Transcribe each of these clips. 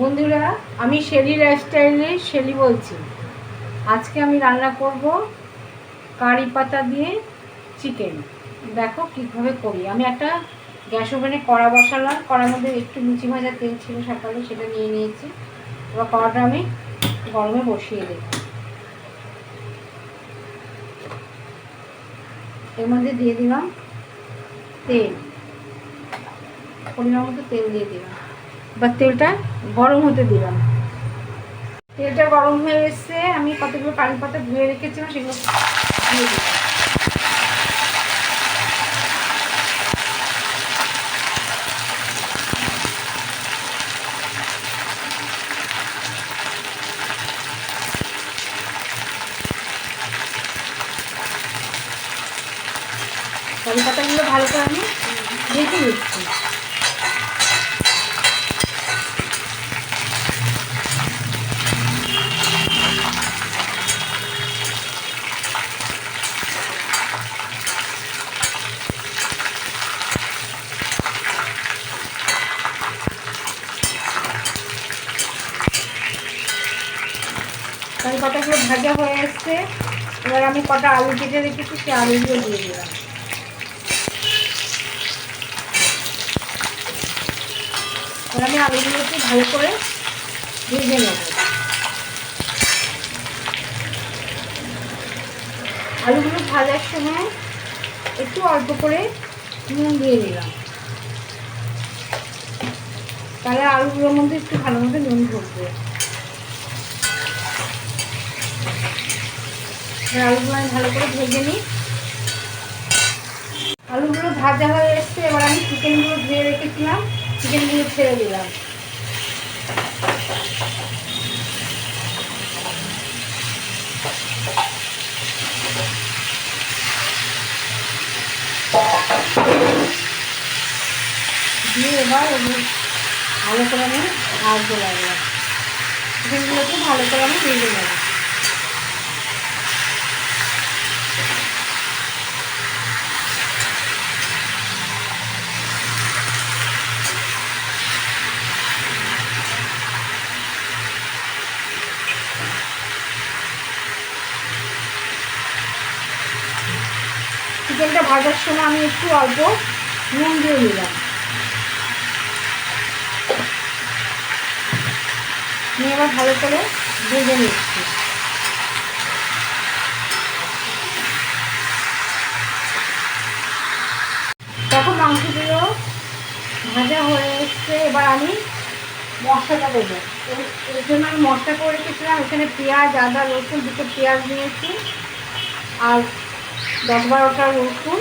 বন্ধুরা, আমি শেলি লাইফস্টাইলে শেলি বলছি। আজকে আমি রান্না করব কারি পাতা দিয়ে চিকেন দেখো কীভাবে করি। আমি একটা গ্যাস ওভেনে কড়া বসালাম। কড়ার মধ্যে একটু লুচি ভাজা তেল ছিল সকালে, সেটা নিয়ে নিয়েছি। এবার কড়াটা আমি গরমে বসিয়ে দিই এর মধ্যে দিয়ে দিলাম তেল। পরিমাণ মতো তেল দিয়ে দিলাম। বা তেলটা গরম হতে দিলাম। তেলটা গরম হয়ে এসছে, আমি কতগুলো কারি পাতা ধুয়ে রেখেছিলাম সেগুলো দিয়ে দিলাম। ভালো করে আমি ভেজে নিচ্ছি। কারি পাতাগুলো ভাজা হয়ে এসছে, এবার আমি কটা আলু কেটে রেখেছি, সেই আলুগুলো দিয়ে দিলাম। এবার আমি আলুগুলোকে ভালো করে ভেজে নেব। আলুগুলো ভাজার সময় একটু অল্প করে নুন দিয়ে দিলাম। তাহলে আলুগুলোর মধ্যে একটু ভালো মতো নুন ঢুকবে। আলুগুলো আমি ভালো করে ভেজে নিই। আলুগুলো ভাজা হয়ে এসছে, এবার আমি চিকেনগুলো ধুয়ে রেখেছিলাম, চিকেনগুলো ছেড়ে দিলাম। দিয়ে এবার ভালো করে আমি ভাজতে লাগলাম। চিকেনগুলোকে ভালো করে আমি ভেজে নেব। চিকেনটা ভাজার সময় আমি একটু অল্প নুন দিয়ে নিলাম নিয়ে এবার ভালো করে ভেজে নিচ্ছি। তখন মাংসগুলো ভাজা হয়ে এসছে, এবার আমি মশলাটা দেবো। এর- জন্য আমি মশলা করে রেখেছিলাম, এখানে পেঁয়াজ, আদা, রসুন, দুটো পেঁয়াজ নিয়েছি। আর দশ বারোটা রসুন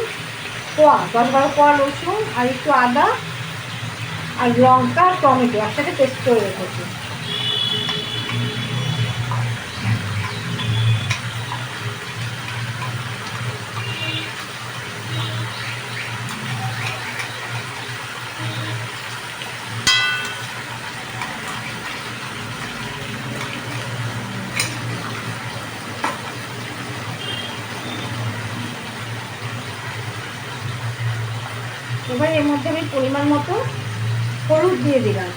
কোয়া দশ বারো কোয়া রসুন আর একটু আদা আর লঙ্কা আর টমেটো, একসাথে পেস্ট করে রেখেছি। এবার এর মধ্যে আমি পরিমাণ মতো হলুদ দিয়ে দিলাম।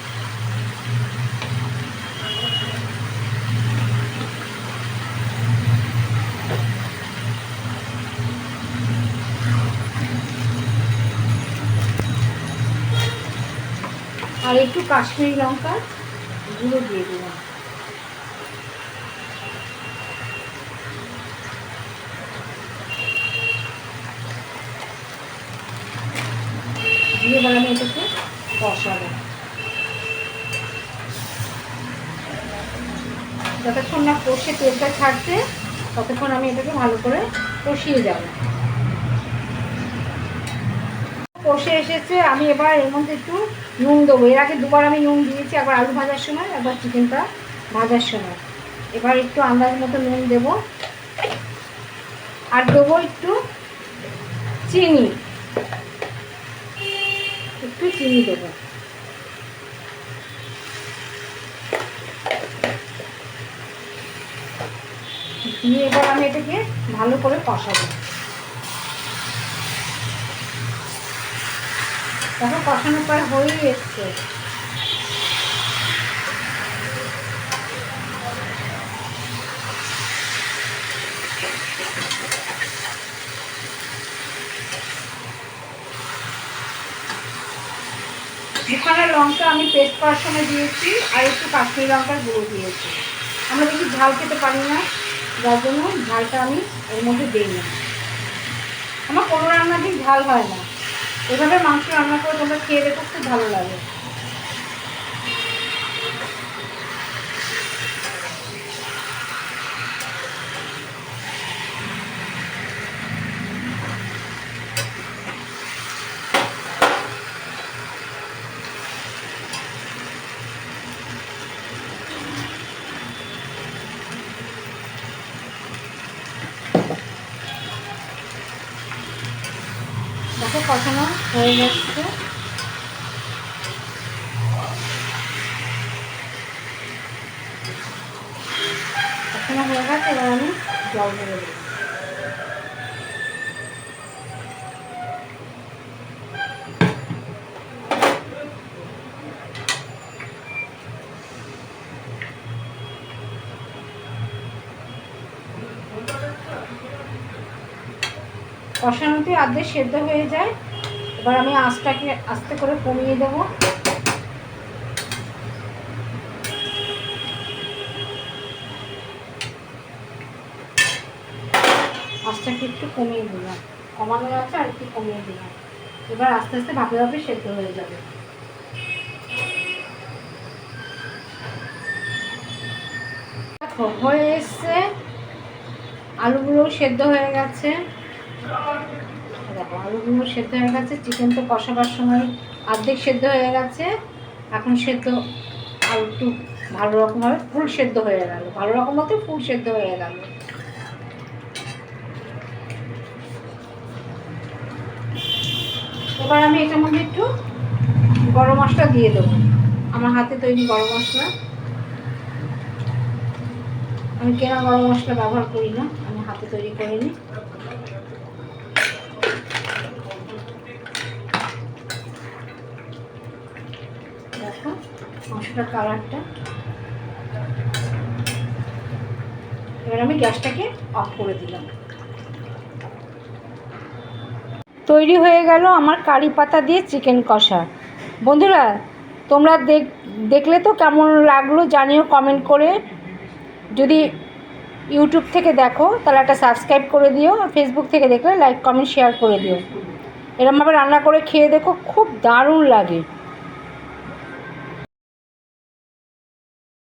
আর একটু কাশ্মীরি লঙ্কা গুঁড়ো দিয়ে দিলাম দিয়ে এবার আমি এটাকে কষাবো যতক্ষণ না কষে তেলটা ছাড়ছে, ততক্ষণ আমি এটাকে ভালো করে কষিয়ে যাব। কষে এসেছে, আমি এবার এর মধ্যে একটু নুন দেবো। এর আগে দুবার আমি নুন দিয়েছি একবার আলু ভাজার সময় একবার চিকেনটা ভাজার সময়। এবার একটু আন্দাজ মতো নুন দেবো। আর দেবো একটু চিনি। একটু চিনি দেবো। নিয়ে এবার আমি এটাকে ভালো করে কষাবো। দেখো, কষানো প্রায় হয়েই এসছে। এখানে লঙ্কা আমি পেট পার সময় দিয়েছি, আর একটু কাশ্মীর লঙ্কার গুঁড়ো দিয়েছি। আমরা দেখি ঝাল খেতে পারি না। যার জন্য ঝালটা আমি এর মধ্যে দিই না আমার কোনো রান্নাতেই ঝাল হয় না। এভাবে মাংস রান্না করে তোমরা খেয়ে দেখো, খুব ভালো লাগে। কষানো হয়ে যাচ্ছে। কষানো হয়ে গেছে এবার আমি জল ধরে দেবো। কষানোতে আর্ধেক সেদ্ধ হয়ে যায়। এবার আমি আঁচটাকে আস্তে করে কমিয়ে দেবো। আঁচটাকে একটু কমিয়ে দিলাম। কমানো আছে আর একটু কমিয়ে দিলাম। এবার আস্তে আস্তে ভাপে ভাপে সেদ্ধ হয়ে যাবে। হয়ে এসছে। আলুগুলোও সেদ্ধ হয়ে গেছে। দেখো, আলুগুলো সেদ্ধ হয়ে গেছে চিকেন তো কষাবার সময় অর্ধেক সেদ্ধ হয়ে গেছে। এখন সেদ্ধ আলু একটু ভালো রকমভাবে ফুল সেদ্ধ হয়ে গেল। ভালো রকম মতো ফুল সেদ্ধ হয়ে গেল। এবার আমি এটার মধ্যে একটু গরম মশলা দিয়ে দেবো। আমার হাতে তৈরি গরম মশলা। আমি কেনা গরম মশলা ব্যবহার করি না? আমি হাতে তৈরি করে নিই দেখো মাংসটার কালারটা এবার আমি গ্যাসটাকে অফ করে দিলাম। তৈরি হয়ে গেল আমার কারি পাতা দিয়ে চিকেন কষা। বন্ধুরা, তোমরা দেখ দেখলে তো কেমন লাগল জানিও কমেন্ট করে। যদি ইউটিউব থেকে দেখো, তাহলে একটা সাবস্ক্রাইব করে দিও। ফেসবুক থেকে দেখলে লাইক কমেন্ট শেয়ার করে দিও। এরমভাবে রান্না করে খেয়ে দেখো, খুব দারুণ লাগে।